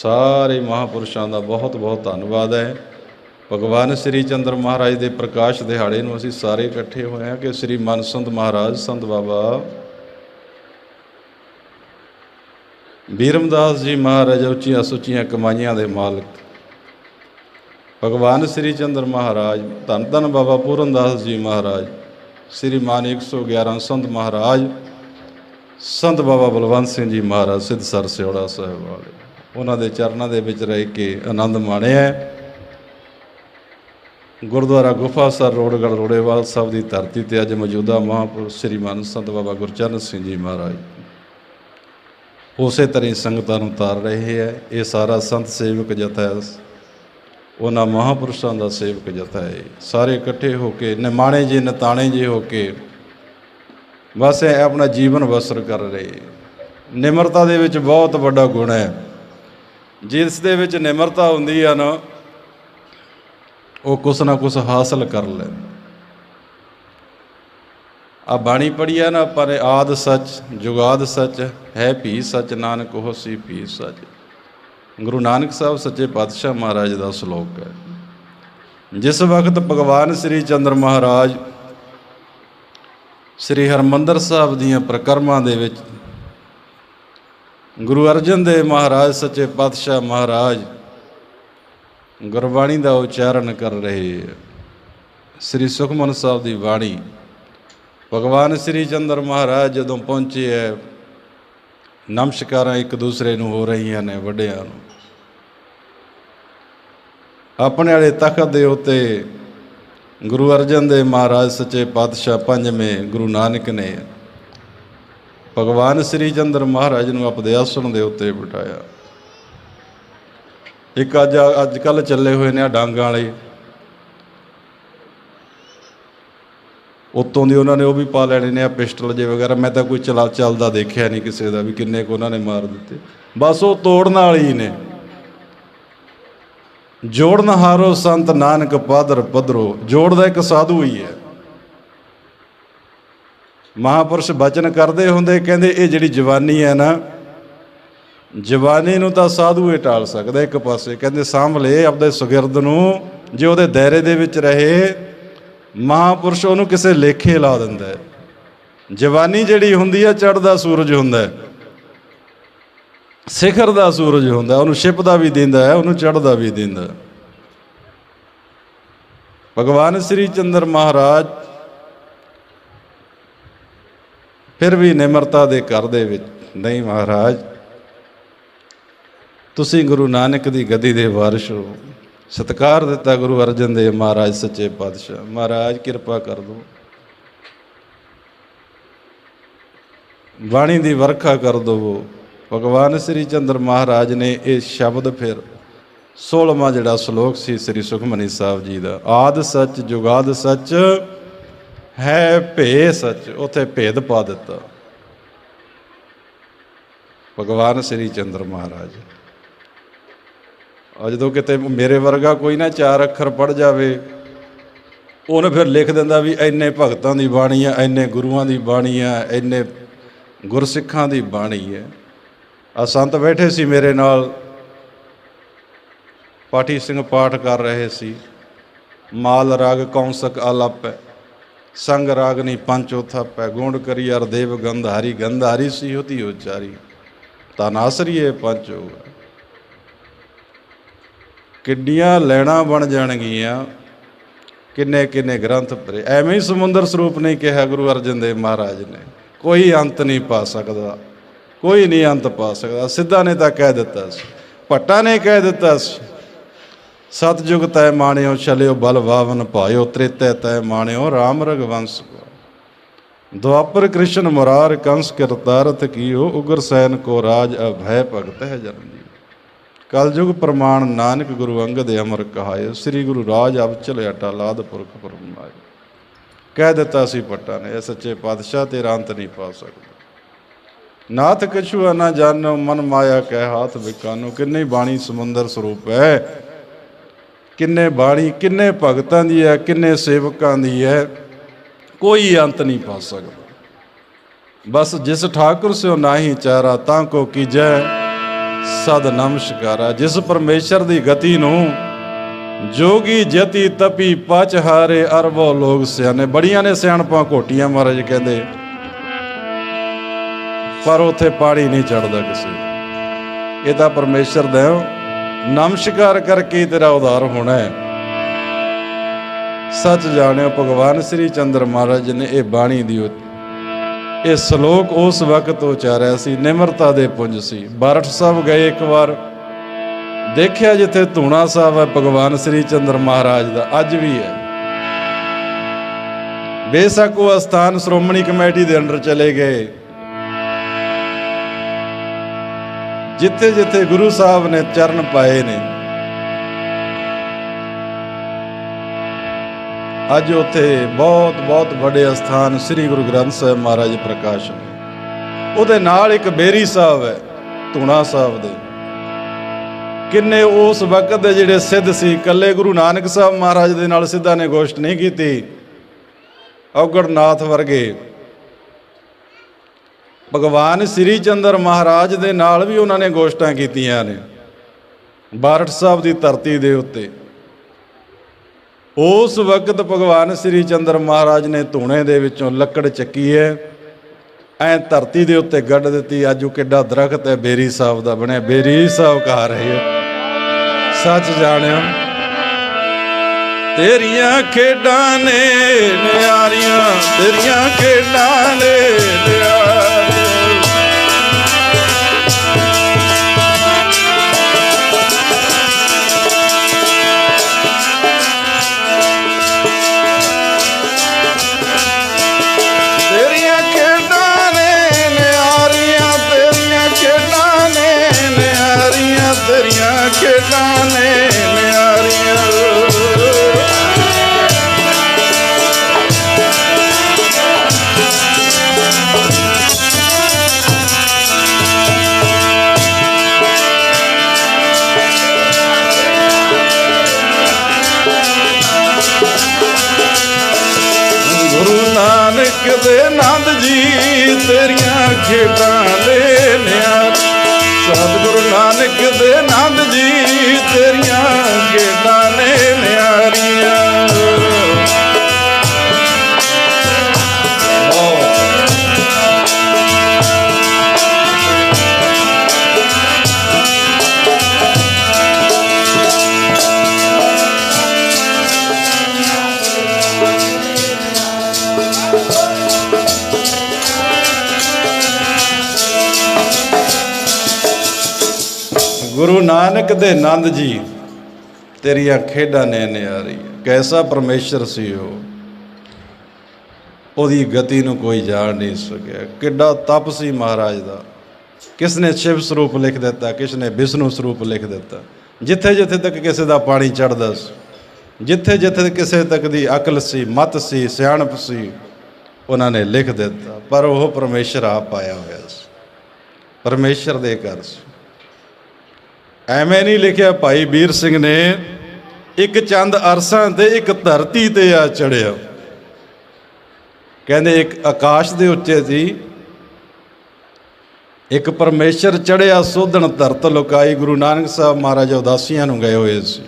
ਸਾਰੇ ਮਹਾਪੁਰਸ਼ਾਂ ਦਾ ਬਹੁਤ ਬਹੁਤ ਧੰਨਵਾਦ ਹੈ। ਭਗਵਾਨ ਸ੍ਰੀ ਚੰਦਰ ਮਹਾਰਾਜ ਦੇ ਪ੍ਰਕਾਸ਼ ਦਿਹਾੜੇ ਨੂੰ ਅਸੀਂ ਸਾਰੇ ਇਕੱਠੇ ਹੋਏ ਹਾਂ ਕਿ ਸ੍ਰੀ ਮਨਸੰਤ ਮਹਾਰਾਜ, ਸੰਤ ਬਾਬਾ ਬੀਰਮਦਾਸ ਜੀ ਮਹਾਰਾਜ ਉੱਚੀਆਂ ਸੁੱਚੀਆਂ ਕਮਾਈਆਂ ਦੇ ਮਾਲਕ। ਭਗਵਾਨ ਸ੍ਰੀ ਚੰਦਰ ਮਹਾਰਾਜ, ਧੰਨ ਧੰਨ ਬਾਬਾ ਪੂਰਨਦਾਸ ਜੀ ਮਹਾਰਾਜ, ਸ੍ਰੀ ਮਾਨ 111 ਸੰਤ ਮਹਾਰਾਜ, ਸੰਤ ਬਾਬਾ ਬਲਵੰਤ ਸਿੰਘ ਜੀ ਮਹਾਰਾਜ ਸਿੱਧਸਰ ਸਿਉੜਾ ਸਾਹਿਬ ਵਾਲੇ। ਉਹਨਾਂ ਦੇ ਚਰਨਾਂ ਦੇ ਵਿੱਚ ਰਹਿ ਕੇ ਆਨੰਦ ਮਾਣਿਆ ਗੁਰਦੁਆਰਾ ਗੁਫਾ ਸਰ ਰੋੜਗੜ ਰੋੜੇਵਾਲ ਸਾਹਿਬ ਦੀ ਧਰਤੀ ਤੇ ਅੱਜ ਮੌਜੂਦਾ ਮਹਾਂਪੁਰਸ਼ ਸ੍ਰੀ ਮਨ ਸੰਤ ਬਾਬਾ ਗੁਰਚਰਨ ਸਿੰਘ ਜੀ ਮਹਾਰਾਜ ਉਸੇ ਤਰ੍ਹਾਂ ਹੀ ਸੰਗਤਾਂ ਨੂੰ ਤਾਰ ਰਹੇ ਹੈ। ਇਹ ਸਾਰਾ ਸੰਤ ਸੇਵਕ ਜਥਾ ਉਹਨਾਂ ਮਹਾਪੁਰਸ਼ਾਂ ਦਾ ਸੇਵਕ ਜਥਾ ਹੈ। ਸਾਰੇ ਇਕੱਠੇ ਹੋ ਕੇ, ਨਿਮਾਣੇ ਜੇ ਨਤਾਣੇ ਜੇ ਹੋ ਕੇ ਬਸ ਆਪਣਾ ਜੀਵਨ ਬਸਰ ਕਰ ਰਹੇ। ਨਿਮਰਤਾ ਦੇ ਵਿੱਚ ਬਹੁਤ ਵੱਡਾ ਗੁਣ ਹੈ। ਜਿਸ ਦੇ ਵਿੱਚ ਨਿਮਰਤਾ ਹੁੰਦੀ ਆ ਨਾ, ਉਹ ਕੁਛ ਨਾ ਕੁਛ ਹਾਸਲ ਕਰ ਲੈ ਆ ਬਾਣੀ ਪੜ੍ਹੀ ਆ ਨਾ, ਪਰ ਆਦ ਸੱਚ, ਜੁਗਾਦ ਸੱਚ, ਹੈ ਭੀ ਸੱਚ, ਨਾਨਕ ਹੋਸੀ ਭੀ ਸੱਚ। ਗੁਰੂ ਨਾਨਕ ਸਾਹਿਬ ਸੱਚੇ ਪਾਤਸ਼ਾਹ ਮਹਾਰਾਜ ਦਾ ਸ਼ਲੋਕ ਹੈ। ਜਿਸ ਵਕਤ ਭਗਵਾਨ ਸ੍ਰੀ ਚੰਦਰ ਮਹਾਰਾਜ ਸ੍ਰੀ ਹਰਮੰਦਰ ਸਾਹਿਬ ਦੀਆਂ ਪ੍ਰਕਰਮਾਂ ਦੇ ਵਿੱਚ ਗੁਰੂ ਅਰਜਨ ਦੇਵ ਮਹਾਰਾਜ, ਸੱਚੇ ਪਾਤਸ਼ਾਹ ਮਹਾਰਾਜ, ਗੁਰਬਾਣੀ ਦਾ ਉਚਾਰਨ ਕਰ ਰਹੇ ਸ੍ਰੀ ਸੁਖਮਨ ਸਾਹਿਬ ਦੀ ਬਾਣੀ। ਭਗਵਾਨ ਸ੍ਰੀ ਚੰਦਰ ਮਹਾਰਾਜ ਜਦੋਂ ਪਹੁੰਚੇ ਹੈ ਨਮਸਕਾਰਾਂ ਇੱਕ ਦੂਸਰੇ ਨੂੰ ਹੋ ਰਹੀਆਂ ਨੇ ਵੱਡਿਆਂ ਨੂੰ। ਆਪਣੇ ਵਾਲੇ ਤਖਤ ਦੇ ਉੱਤੇ ਗੁਰੂ ਅਰਜਨ ਦੇਵ ਮਹਾਰਾਜ, ਸੱਚੇ ਪਾਤਸ਼ਾਹ ਪੰਜਵੇਂ ਗੁਰੂ ਨਾਨਕ ਨੇ। ਭਗਵਾਨ ਸ੍ਰੀ ਚੰਦਰ ਮਹਾਰਾਜ ਨੂੰ ਆਪਦੇ ਆਸਣ ਦੇ ਉੱਤੇ ਬਿਠਾਇਆ। ਇੱਕ ਅੱਜ ਅੱਜ ਕੱਲ ਚੱਲੇ ਹੋਏ ਨੇ ਆ ਡਾਂਗਾਂ ਵਾਲੇ। ਉਤੋਂ ਦੀ ਉਹਨਾਂ ਨੇ ਉਹ ਵੀ ਪਾ ਲੈਣੇ ਨੇ ਆ ਪਿਸਟਲ ਜੇ ਵਗੈਰਾ। ਮੈਂ ਤਾਂ ਕੋਈ ਚਲਾ ਚੱਲਦਾ ਦੇਖਿਆ ਨਹੀਂ ਕਿਸੇ ਦਾ ਵੀ ਕਿੰਨੇ ਕੁ ਉਹਨਾਂ ਨੇ ਮਾਰ ਦਿੱਤੇ। ਬਸ ਉਹ ਤੋੜਨ ਵਾਲੀ ਨੇ। ਜੋੜਨ ਹਾਰੋ ਸੰਤ ਨਾਨਕ ਪਾਦਰ ਪਦਰੋ ਜੋੜਦਾ ਇੱਕ ਸਾਧੂ ਹੀ ਹੈ। ਮਹਾਪੁਰਸ਼ ਬਚਨ ਕਰਦੇ ਹੁੰਦੇ ਕਹਿੰਦੇ, ਇਹ ਜਿਹੜੀ ਜਵਾਨੀ ਹੈ ਨਾ, ਜਵਾਨੀ ਨੂੰ ਤਾਂ ਸਾਧੂ ਹੀ ਟਾਲ ਸਕਦਾ ਇੱਕ ਪਾਸੇ। ਕਹਿੰਦੇ, ਸਾਂਭ ਲੈ ਆਪਦੇ ਸੁਗਿਰਦ ਨੂੰ, ਜੇ ਉਹਦੇ ਦਾਇਰੇ ਦੇ ਵਿੱਚ ਰਹੇ, ਮਹਾਪੁਰਸ਼ ਉਹਨੂੰ ਕਿਸੇ ਲੇਖੇ ਲਾ ਦਿੰਦਾ ਹੈ। ਜਵਾਨੀ ਜਿਹੜੀ ਹੁੰਦੀ ਹੈ ਚੜਦਾ ਸੂਰਜ ਹੁੰਦਾ ਹੈ। ਸਿਖਰ ਦਾ ਸੂਰਜ ਹੁੰਦਾ ਉਹਨੂੰ ਛਿਪਦਾ ਵੀ ਦਿੰਦਾ ਹੈ, ਉਹਨੂੰ ਚੜਦਾ ਵੀ ਦਿੰਦਾ ਭਗਵਾਨ ਸ੍ਰੀ ਚੰਦਰ ਮਹਾਰਾਜ ਫਿਰ ਵੀ ਨਿਮਰਤਾ ਦੇ ਘਰ ਦੇ ਵਿੱਚ, ਨਹੀਂ ਮਹਾਰਾਜ। ਤੁਸੀਂ ਗੁਰੂ ਨਾਨਕ ਦੀ ਗਦੀ ਦੇ ਵਾਰਿਸ ਹੋ। ਸਤਿਕਾਰ ਦਿੱਤਾ ਗੁਰੂ ਅਰਜਨ ਦੇਵ ਮਹਾਰਾਜ, ਸੱਚੇ ਪਾਤਸ਼ਾਹ। ਮਹਾਰਾਜ, ਕਿਰਪਾ ਕਰ ਦੋ ਬਾਣੀ ਦੀ ਵਰਖਾ ਕਰ ਦਿਓ। ਭਗਵਾਨ ਸ੍ਰੀ ਚੰਦਰ ਮਹਾਰਾਜ ਨੇ ਇਹ ਸ਼ਬਦ ਫਿਰ 16ਵਾਂ ਜਿਹੜਾ ਸ਼ਲੋਕ ਸੀ, ਸ੍ਰੀ ਸੁਖਮਨੀ ਸਾਹਿਬ ਜੀ ਦਾ। ਆਦ ਸੱਚ, ਜੁਗਾਦ ਸੱਚ। ਹੈ ਭੇ ਸੱਚ, ਉਥੇ ਭੇਦ ਪਾ ਦਿੱਤਾ। ਭਗਵਾਨ ਸ੍ਰੀ ਚੰਦਰ ਮਹਾਰਾਜ। ਆ ਜਦੋਂ ਕਿਤੇ ਮੇਰੇ ਵਰਗਾ ਕੋਈ ਨਾ ਚਾਰ ਅੱਖਰ ਪੜ ਜਾਵੇ, ਉਹਨੇ ਫਿਰ ਲਿਖ ਦਿੰਦਾ ਵੀ ਇੰਨੇ ਭਗਤਾਂ ਦੀ ਬਾਣੀ ਆ, ਇੰਨੇ ਗੁਰੂਆਂ ਦੀ ਬਾਣੀ ਆ, ਇੰਨੇ ਗੁਰਸਿੱਖਾਂ ਦੀ ਬਾਣੀ ਹੈ ਆ ਸੰਤ ਬੈਠੇ ਸੀ ਮੇਰੇ ਨਾਲ। ਪਾਠੀ ਸਿੰਘ ਪਾਠ ਕਰ ਰਹੇ ਸੀ। ਮਾਲ ਰਾਗ ਕੌਂਸਕ ਆਲਪ। ਹੈ ਸੰਗ ਰਾਗਨੀ ਪੰਚ ਪੰਚੋਥਾ ਪੈ ਗੁਣ ਕਰੀ, ਅਰ ਦੇਵ ਗੰਧਾਰੀ ਗੰਧਾਰੀ ਸੀ ਹੋਤੀ ਉਚਾਰੀ। ਤਨਾਸਰੀਏ ਪੰਚ ਹੋਗਾ ਕਿੰਨੀਆਂ ਲੈਣਾ ਬਣ ਜਾਣਗੀਆਂ, ਕਿੰਨੇ ਕਿੰਨੇ ਗ੍ਰੰਥ ਭਰੇ। ਐਵੇਂ ਹੀ ਸਮੁੰਦਰ ਸਰੂਪ ਨਹੀਂ ਕਿਹਾ ਗੁਰੂ ਅਰਜਨ ਦੇਵ ਮਹਾਰਾਜ ਨੇ। ਕੋਈ ਅੰਤ ਨਹੀਂ ਪਾ ਸਕਦਾ, ਕੋਈ ਨਹੀਂ ਅੰਤ ਪਾ ਸਕਦਾ। ਸਿੱਧਾ ਨੇ ਤਾਂ ਕਹਿ ਦਿੱਤਾ ਸੀ, ਭੱਟਾ ਨੇ ਕਹਿ ਦਿੱਤਾ ਸੀ ਸਤਜੁਗ ਤੈ ਮਾਣਿਓ ਚਲਿਓ ਬਲ ਵਾਵਨ ਭਾਇਓ, ਤ੍ਰੇਤੈ ਤੈ ਮਾਣਿਓ RAM ਰਗਵੰਸ ਦੁਆਪਰ ਕ੍ਰਿਸ਼ਨ ਮੁਰਾਰ ਕੰਸ ਕਰਤਾਰਥ ਕੀਓ, ਉਗਰ ਸੈਨ ਕੋ ਰਾਜ ਅਭੈ ਭਗਤ ਹੈ ਜਨਮ ਜੀ ਕਲਯੁਗ ਪ੍ਰਮਾਣ ਨਾਨਕ ਗੁਰੂ ਅੰਗਦ ਅਮਰ ਕਹਾਇਓ, ਸ੍ਰੀ ਗੁਰੂ ਰਾਜ ਅਬ ਚਲਿਆ ਟਾਲਾਦ ਪੁਰਖ ਪਰਮਾਇ ਕਹਿ ਦਿੱਤਾ ਸੀ ਪੱਟਾ ਨੇ, ਇਹ ਸੱਚੇ ਪਾਤਸ਼ਾਹ ਤੇਰਾ ਅੰਤ ਨਹੀਂ ਪਾ ਸਕਦਾ। ਨਾਥ ਕਛੂ ਨਾ ਜਾਣੋ, ਮਨ ਮਾਇਆ ਕਹਿ ਹਾਥ ਵਿਕਾਨੋ, ਕਿੰਨੀ ਬਾਣੀ ਸਮੁੰਦਰ ਸਰੂਪ ਹੈ ਕਿੰਨੇ ਬਾਣੀ, ਕਿੰਨੇ ਭਗਤਾਂ ਦੀ ਹੈ, ਕਿੰਨੇ ਸੇਵਕਾਂ ਦੀ ਹੈ, ਕੋਈ ਅੰਤ ਨਹੀਂ ਪਾ ਸਕਦਾ। ਬਸ ਜਿਸ ਠਾਕੁਰ ਸਿਓ ਨਾਹੀ ਚਾਰਾ, ਤਾਂ ਕੋ ਕੀਜੈ ਸਦ ਨਮਸਕਾਰਾ। ਜਿਸ ਪਰਮੇਸ਼ਰ ਦੀ ਗਤੀ ਨੂੰ ਜੋਗੀ ਜਤੀ ਤਪੀ, ਪਚ ਹਾਰੇ ਅਰਬੋ ਲੋਕ ਸਿਆਣੇ। ਬੜੀਆਂ ਨੇ ਸਿਆਣਪਾਂ ਘੋਟੀਆਂ ਮਹਾਰਾਜ ਕਹਿੰਦੇ, ਪਰ ਉਥੇ ਪਾਣੀ ਨਹੀਂ ਚੜਦਾ ਕਿਸੇ ਇਹ ਤਾਂ ਪਰਮੇਸ਼ਰ ਦਾ ਨਮਸਕਾਰ ਕਰਕੇ ਤੇਰਾ ਉਧਾਰ ਹੋਣਾ ਹੈ। ਸੱਚ ਜਾਣਿਓ, ਭਗਵਾਨ ਸ੍ਰੀ ਚੰਦਰ ਮਹਾਰਾਜ ਨੇ ਇਹ ਬਾਣੀ ਦੀ ਇਹ ਸ਼ਲੋਕ ਉਸ ਵਕਤ ਉਚਾਰਿਆ ਸੀ, ਨਿਮਰਤਾ ਦੇ ਪੁੰਜ ਸੀ। ਬਾਰਠ ਸਾਹਿਬ ਗਏ ਇੱਕ ਵਾਰ। ਦੇਖਿਆ ਜਿੱਥੇ ਧੂਣਾ ਸਾਹਿਬ ਹੈ, ਭਗਵਾਨ ਸ੍ਰੀ ਚੰਦਰ ਮਹਾਰਾਜ ਦਾ। ਅੱਜ ਵੀ ਹੈ। ਬੇਸ਼ੱਕ ਉਹ ਅਸਥਾਨ ਸ਼੍ਰੋਮਣੀ ਕਮੇਟੀ ਦੇ ਅੰਡਰ ਚਲੇ ਗਏ। ਜਿੱਥੇ ਜਿੱਥੇ ਗੁਰੂ ਸਾਹਿਬ ਨੇ ਚਰਨ ਪਾਏ ਨੇ, ਅੱਜ ਉੱਥੇ ਬਹੁਤ ਬਹੁਤ ਵੱਡੇ ਅਸਥਾਨ ਸ੍ਰੀ ਗੁਰੂ ਗ੍ਰੰਥ ਸਾਹਿਬ ਮਹਾਰਾਜ ਪ੍ਰਕਾਸ਼ ਨੇ। ਉਹਦੇ ਨਾਲ ਇੱਕ ਬੇਰੀ ਸਾਹਿਬ ਹੈ, ਧੂਣਾ ਸਾਹਿਬ ਦੇ। ਕਿੰਨੇ ਉਸ ਵਕਤ ਦੇ ਜਿਹੜੇ ਸਿੱਧ ਸੀ, ਇਕੱਲੇ ਗੁਰੂ ਨਾਨਕ ਸਾਹਿਬ ਮਹਾਰਾਜ ਦੇ ਨਾਲ ਸਿੱਧਾਂ ਨੇ ਗੋਸ਼ਟ ਨਹੀਂ ਕੀਤੀ ਔਗੜਨਾਥ ਵਰਗੇ ਭਗਵਾਨ ਸ੍ਰੀ ਚੰਦਰ ਮਹਾਰਾਜ ਦੇ ਨਾਲ ਵੀ ਉਹਨਾਂ ਨੇ ਗੋਸ਼ਟਾਂ ਕੀਤੀਆਂ ਨੇ। ਬਾਰਠ ਸਾਹਿਬ ਦੀ ਧਰਤੀ ਦੇ ਉੱਤੇ। ਉਸ ਵਕਤ ਭਗਵਾਨ ਸ੍ਰੀ ਚੰਦਰ ਮਹਾਰਾਜ ਨੇ ਧੂਣੇ ਦੇ ਵਿੱਚੋਂ ਲੱਕੜ ਚੱਕੀ ਹੈ। ਐ ਧਰਤੀ ਦੇ ਉੱਤੇ ਗੱਡ ਦਿੱਤੀ, ਅੱਜ ਉਹ ਕਿੱਡਾ ਦਰਖਤ ਹੈ, ਬੇਰੀ ਸਾਹਿਬ ਦਾ ਬਣਿਆ, ਬੇਰੀ ਸਾਹਿਬ ਕਹਾ ਰਹੇ ਹੋ। ਸੱਚ ਜਾਣਿਓ, ਤੇਰੀਆਂ ਖੇਡਾਂ ਨੇ, ਨਿਆਰੀਆਂ ਤੇਰੀਆਂ ਖੇਡਾਂ ਨੇ, ਨਿਆਰੀਆਂ ਤੇਰੀਆਂ ਖੇਡਾਂ ਲੈ ਨਿਆ ਸਤਿਗੁਰੂ ਨਾਨਕ ਦੇ ਨੰਦ ਗੁਰੂ ਨਾਨਕ ਦੇ ਨੰਦ ਜੀ, ਤੇਰੀਆਂ ਖੇਡਾਂ ਨੇ ਨਿਆਰੀ। ਕੈਸਾ ਪਰਮੇਸ਼ਰ ਸੀ ਉਹ? ਉਹਦੀ ਗਤੀ ਨੂੰ ਕੋਈ ਜਾਣ ਨਹੀਂ ਸਕਿਆ। ਕਿੱਡਾ ਤਪ ਸੀ ਮਹਾਰਾਜ ਦਾ। ਕਿਸ ਨੇ ਸ਼ਿਵ ਸਰੂਪ ਲਿਖ ਦਿੱਤਾ ਕਿਸ ਨੇ ਵਿਸ਼ਨੂੰ ਸਰੂਪ ਲਿਖ ਦਿੱਤਾ। ਜਿੱਥੇ ਜਿੱਥੇ ਤੱਕ ਕਿਸੇ ਦਾ ਪਾਣੀ ਚੜਦਾ ਸੀ, ਜਿੱਥੇ ਜਿੱਥੇ ਕਿਸੇ ਤੱਕ ਦੀ ਅਕਲ ਸੀ, ਮਤ ਸੀ, ਸਿਆਣਪ ਸੀ, ਉਹਨਾਂ ਨੇ ਲਿਖ ਦਿੱਤਾ। ਪਰ ਉਹ ਪਰਮੇਸ਼ਰ ਆਪ ਆਇਆ ਹੋਇਆ ਸੀ। ਪਰਮੇਸ਼ਰ ਦੇ ਘਰ ਸੀ। ਐਵੇਂ ਨਹੀਂ ਲਿਖਿਆ ਭਾਈ ਵੀਰ ਸਿੰਘ ਨੇ, ਇੱਕ ਚੰਦ ਅਰਸਾਂ ਤੇ ਇੱਕ ਧਰਤੀ ਤੇ ਆ ਚੜਿਆ। ਕਹਿੰਦੇ ਇੱਕ ਆਕਾਸ਼ ਦੇ ਉੱਤੇ ਸੀ, ਇੱਕ ਪਰਮੇਸ਼ਰ ਚੜਿਆ ਸੋਧਣ ਧਰਤ ਲੁਕਾਈ, ਗੁਰੂ ਨਾਨਕ ਸਾਹਿਬ ਮਹਾਰਾਜ ਉਦਾਸੀਆਂ ਨੂੰ ਗਏ ਹੋਏ ਸੀ।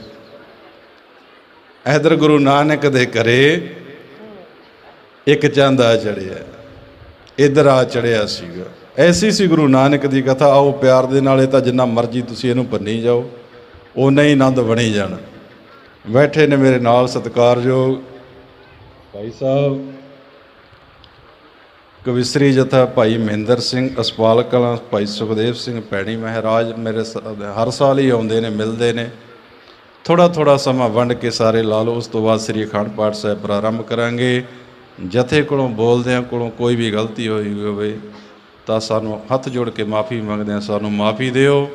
ਇਧਰ ਗੁਰੂ ਨਾਨਕ ਦੇ ਘਰੇ ਇੱਕ ਚੰਦ ਆ ਚੜਿਆ। ਇਧਰ ਆ ਚੜਿਆ ਸੀਗਾ। ਐਸੀ ਸੀ ਗੁਰੂ ਨਾਨਕ ਦੀ ਕਥਾ, ਆਓ ਪਿਆਰ ਦੇ ਨਾਲ ਇਹ ਤਾਂ ਜਿੰਨਾ ਮਰਜ਼ੀ ਤੁਸੀਂ ਇਹਨੂੰ ਭੰਨੀ ਜਾਓ ਓਨਾ ਹੀ ਆਨੰਦ ਬਣੀ ਜਾਣਾ। ਬੈਠੇ ਨੇ ਮੇਰੇ ਨਾਲ ਸਤਿਕਾਰਯੋਗ ਭਾਈ ਸਾਹਿਬ, ਕਵਿਸਰੀ ਜਥਾ ਭਾਈ ਮਹਿੰਦਰ ਸਿੰਘ, ਅਸਪਾਲ ਕਲਾਂ ਭਾਈ ਸੁਖਦੇਵ ਸਿੰਘ ਪੈਣੀ ਮਹਾਰਾਜ ਮੇਰੇ ਸ- ਹਰ ਸਾਲ ਹੀ ਆਉਂਦੇ ਨੇ, ਮਿਲਦੇ ਨੇ। ਥੋੜਾ ਥੋੜਾ ਸਮਾਂ ਵੰਡ ਕੇ ਸਾਰੇ ਲਾ ਲਓ, ਉਸ ਤੋਂ ਬਾਅਦ ਸ੍ਰੀ ਅਖੰਡ ਪਾਠ ਸਾਹਿਬ ਪ੍ਰਾਰੰਭ ਕਰਾਂਗੇ। ਜਥੇ ਕੋਲੋਂ ਬੋਲਦਿਆਂ ਕੋਲੋਂ ਕੋਈ ਵੀ ਗਲਤੀ ਹੋਈ ਹੋਵੇ ਤਾਂ ਸਾਨੂੰ ਹੱਥ ਜੋੜ ਕੇ ਮਾਫੀ ਮੰਗਦੇ ਹਾਂ ਸਾਨੂੰ ਮਾਫੀ ਦਿਓ।